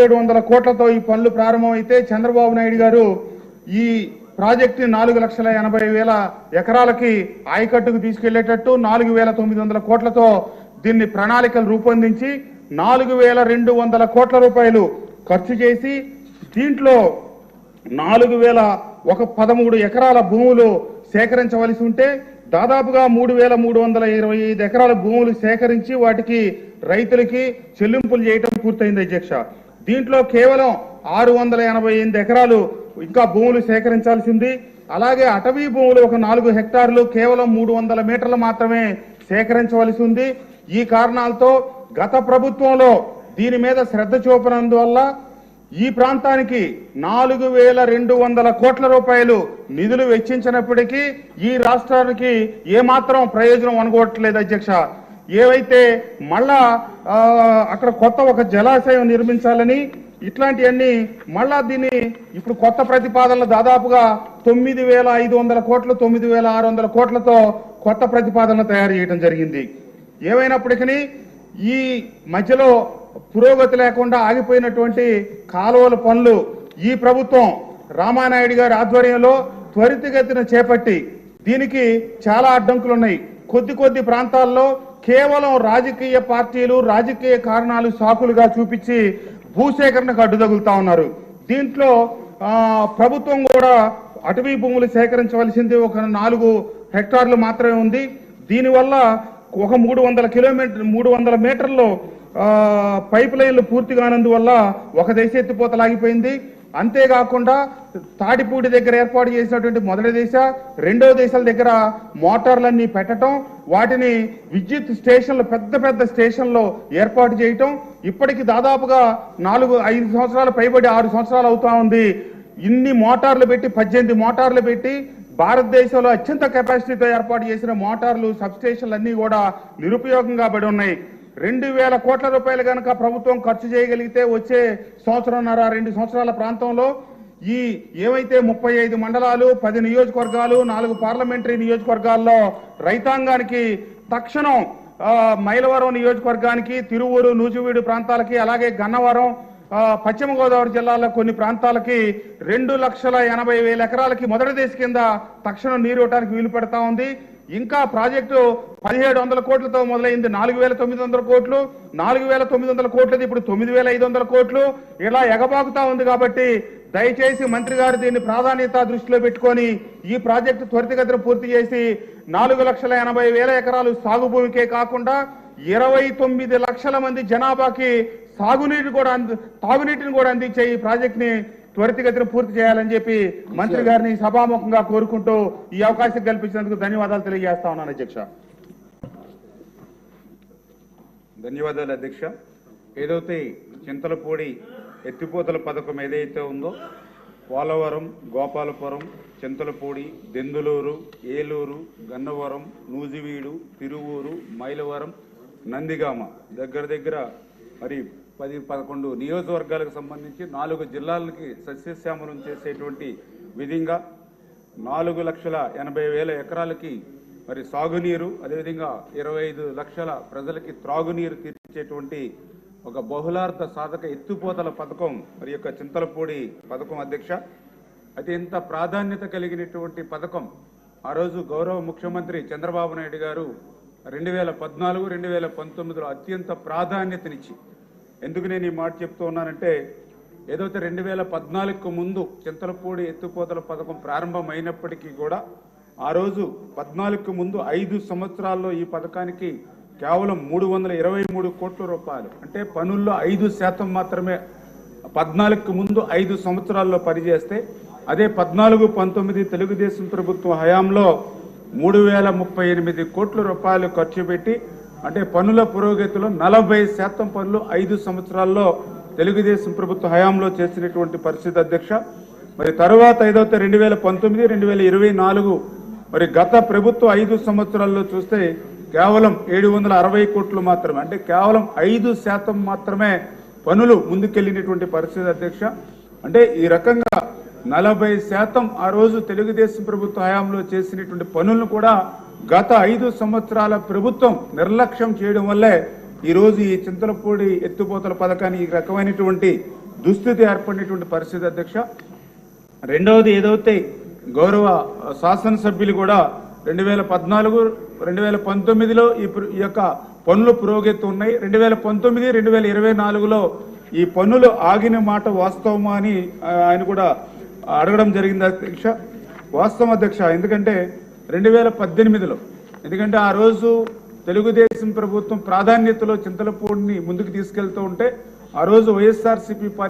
ఏడు వందల కోట్లతో ఈ పనులు ప్రారంభమైతే చంద్రబాబు నాయుడు గారు ఈ ప్రాజెక్టు నాలుగు లక్షల ఎనభై వేల ఎకరాలకి ఆయకట్టుకు తీసుకెళ్ళేటట్టు నాలుగు వేల తొమ్మిది వందల కోట్లతో దీన్ని ప్రణాళికలు రూపొందించి నాలుగు వేల రెండు వందల కోట్ల రూపాయలు ఖర్చు చేసి దీంట్లో నాలుగు వేల ఒక పదమూడు ఎకరాల భూములు సేకరించవలసి ఉంటే దాదాపుగా మూడు వేల మూడు వందల ఇరవై ఐదు ఎకరాల భూములు సేకరించి వాటికి రైతులకి చెల్లింపులు చేయటం పూర్తయింది అధ్యక్ష. దీంట్లో కేవలం ఆరు వందల ఎనభై ఎనిమిది ఎకరాలు ఇంకా భూములు సేకరించాల్సింది. అలాగే అటవీ భూములు ఒక నాలుగు హెక్టార్లు కేవలం మూడు వందల మీటర్లు మాత్రమే సేకరించవలసి ఉంది ఈ కారణాలతో గత ప్రభుత్వంలో దీని మీద శ్రద్ధ చూపనందువల్ల ఈ ప్రాంతానికి నాలుగు వేల రెండు వందల కోట్ల రూపాయలు నిధులు వెచ్చించినప్పటికీ ఈ రాష్ట్రానికి ఏమాత్రం ప్రయోజనం అనుకోవట్లేదు అధ్యక్ష. ఏవైతే మళ్ళా అక్కడ కొత్త ఒక జలాశయం నిర్మించాలని ఇట్లాంటివన్నీ మళ్ళా దీన్ని ఇప్పుడు కొత్త ప్రతిపాదనలు దాదాపుగా తొమ్మిది వేల ఐదు వందల కోట్లు తొమ్మిది వేల ఆరు వందల కోట్లతో కొత్త ప్రతిపాదనలు తయారు చేయడం జరిగింది. ఏమైనప్పటికీ ఈ మధ్యలో పురోగతి లేకుండా ఆగిపోయినటువంటి కాలువల పనులు ఈ ప్రభుత్వం రామానాయుడు గారి ఆధ్వర్యంలో త్వరితగతిన చేపట్టి దీనికి చాలా అడ్డంకులు ఉన్నాయి కొద్ది కొద్ది ప్రాంతాల్లో కేవలం రాజకీయ పార్టీలు రాజకీయ కారణాలు సాకులుగా చూపించి భూసేకరణకు అడ్డు తగులుతా ఉన్నారు. దీంట్లో ప్రభుత్వం కూడా అటవీ భూములు సేకరించవలసింది ఒక నాలుగు హెక్టార్లు మాత్రమే ఉంది. దీనివల్ల ఒక మూడు వందల కిలోమీటర్ మూడు వందల మీటర్లు పైప్ లైన్లు పూర్తి కానందువల్ల ఒక దేశ ఎత్తిపోతలాగిపోయింది. అంతేకాకుండా తాడిపూడి దగ్గర ఏర్పాటు చేసినటువంటి మొదటి దేశ రెండో దేశాల దగ్గర మోటార్లన్నీ పెట్టడం వాటిని విద్యుత్ స్టేషన్లు పెద్ద పెద్ద స్టేషన్లో ఏర్పాటు చేయటం ఇప్పటికి దాదాపుగా నాలుగు ఐదు సంవత్సరాలు పైబడి ఆరు సంవత్సరాలు అవుతా ఉంది. ఇన్ని మోటార్లు పెట్టి పద్దెనిమిది మోటార్లు పెట్టి భారతదేశంలో అత్యంత కెపాసిటీతో ఏర్పాటు చేసిన మోటార్లు సబ్ అన్నీ కూడా నిరుపయోగంగా పడి ఉన్నాయి. రెండు వేల కోట్ల రూపాయలు కనుక ప్రభుత్వం ఖర్చు చేయగలిగితే వచ్చే సంవత్సరంన్నర రెండు సంవత్సరాల ప్రాంతంలో ఈ ఏవైతే ముప్పై ఐదు మండలాలు పది నియోజకవర్గాలు నాలుగు పార్లమెంటరీ నియోజకవర్గాల్లో రైతాంగానికి తక్షణం మైలవరం నియోజకవర్గానికి తిరువూరు నూజివీడు ప్రాంతాలకి అలాగే గన్నవరం పశ్చిమ గోదావరి జిల్లాలో కొన్ని ప్రాంతాలకి రెండు లక్షల ఎనభై వేల ఎకరాలకి మొదటి దేశ కింద తక్షణం నీరు ఇవ్వడానికి వీలు పెడతా ఉంది. ఇంకా ప్రాజెక్టు పదిహేడు వందల కోట్లతో మొదలైంది నాలుగు వేల తొమ్మిది వందల కోట్లు నాలుగు వేల తొమ్మిది వందల కోట్లది ఇప్పుడు తొమ్మిది వేల ఐదు వందల కోట్లు. ఇలా ఎగబాకుతా ఉంది కాబట్టి దయచేసి మంత్రి గారు దీన్ని ప్రాధాన్యత దృష్టిలో పెట్టుకొని ఈ ప్రాజెక్టు త్వరితగతిన పూర్తి చేసి నాలుగు లక్షల ఎనభై వేల ఎకరాలు సాగు భూమికే కాకుండా ఇరవై తొమ్మిది లక్షల మంది జనాభాకి సాగునీటి కూడా అంది తాగునీటిని కూడా అందించే ఈ ప్రాజెక్ట్ని త్వరితగతిన పూర్తి చేయాలని చెప్పి మంత్రి గారిని సభాముఖంగా కోరుకుంటూ ఈ అవకాశం కల్పించినందుకు ధన్యవాదాలు తెలియజేస్తా ఉన్నాను అధ్యక్ష. ధన్యవాదాలు అధ్యక్ష. ఏదైతే చింతలపూడి ఎత్తిపోతల పథకం ఏదైతే ఉందో పోలవరం గోపాలపురం చింతలపూడి దెందులూరు ఏలూరు గన్నవరం నూజివీడు తిరువూరు మైలవరం నందిగామ దగ్గర దగ్గర మరి పది పదకొండు నియోజకవర్గాలకు సంబంధించి నాలుగు జిల్లాలకి సస్యశ్యామలం చేసేటువంటి విధంగా నాలుగు లక్షల ఎనభై వేల ఎకరాలకి మరి సాగునీరు అదేవిధంగా ఇరవై ఐదు లక్షల ప్రజలకి త్రాగునీరు తీర్చేటువంటి ఒక బహుళార్థ సాధక ఎత్తుపోతల పథకం మరి యొక్క చింతలపూడి పథకం అధ్యక్ష. అత్యంత ప్రాధాన్యత కలిగినటువంటి పథకం ఆ రోజు గౌరవ ముఖ్యమంత్రి చంద్రబాబు నాయుడు గారు రెండు వేల పద్నాలుగు రెండు వేల పంతొమ్మిదిలో అత్యంత ప్రాధాన్యతనిచ్చి ఎందుకు నేను ఈ మాట చెప్తూ ఉన్నానంటే ఏదైతే రెండు వేల పద్నాలుగుకు ముందు చింతలపూడి ఎత్తుపోతల పథకం ప్రారంభమైనప్పటికీ కూడా ఆ రోజు పద్నాలుగుకు ముందు ఐదు సంవత్సరాల్లో ఈ పథకానికి కేవలం మూడు వందల ఇరవై మూడు కోట్ల రూపాయలు. అంటే పనుల్లో ఐదు శాతం మాత్రమే. పద్నాలుగుకు ముందు ఐదు సంవత్సరాల్లో పనిచేస్తే అదే పద్నాలుగు పంతొమ్మిది తెలుగుదేశం ప్రభుత్వం హయాంలో మూడు వేల ముప్పై ఎనిమిది కోట్ల రూపాయలు ఖర్చు పెట్టి అంటే పనుల పురోగతిలో నలభై శాతం పనులు ఐదు సంవత్సరాల్లో తెలుగుదేశం ప్రభుత్వ హయాంలో చేసినటువంటి పరిస్థితి అధ్యక్ష. మరి తర్వాత ఏదైతే రెండు వేల పంతొమ్మిది రెండు వేల ఇరవై నాలుగు మరి గత ప్రభుత్వ ఐదు సంవత్సరాల్లో చూస్తే కేవలం ఏడు వందల అరవై కోట్లు మాత్రమే అంటే కేవలం ఐదు శాతం మాత్రమే పనులు ముందుకెళ్ళినటువంటి పరిస్థితి అధ్యక్ష. అంటే ఈ రకంగా నలభై శాతం ఆ రోజు తెలుగుదేశం ప్రభుత్వ హయాంలో చేసినటువంటి పనులను కూడా గత ఐదు సంవత్సరాల ప్రభుత్వం నిర్లక్ష్యం చేయడం వల్లే ఈరోజు ఈ చింతలపూడి ఎత్తుపోతల పథకాన్ని ఈ రకమైనటువంటి దుస్థితి ఏర్పడినటువంటి పరిస్థితి అధ్యక్ష. రెండవది ఏదైతే గౌరవ శాసనసభ్యులు కూడా రెండు వేల పద్నాలుగు రెండు వేల పంతొమ్మిదిలో ఈ యొక్క పనులు పురోగతి ఉన్నాయి రెండు వేల పంతొమ్మిది రెండు వేల ఇరవై నాలుగులో ఈ పన్నులు ఆగిన మాట వాస్తవమా అని ఆయన కూడా అడగడం జరిగింది అధ్యక్ష. వాస్తవం అధ్యక్ష ఎందుకంటే రెండు వేల పద్దెనిమిదిలో. ఎందుకంటే ఆ రోజు తెలుగుదేశం ప్రభుత్వం ప్రాధాన్యతలో చింతలపూడిని ముందుకు తీసుకెళ్తూ ఉంటే ఆ రోజు వైఎస్ఆర్సీపీ పార్టీ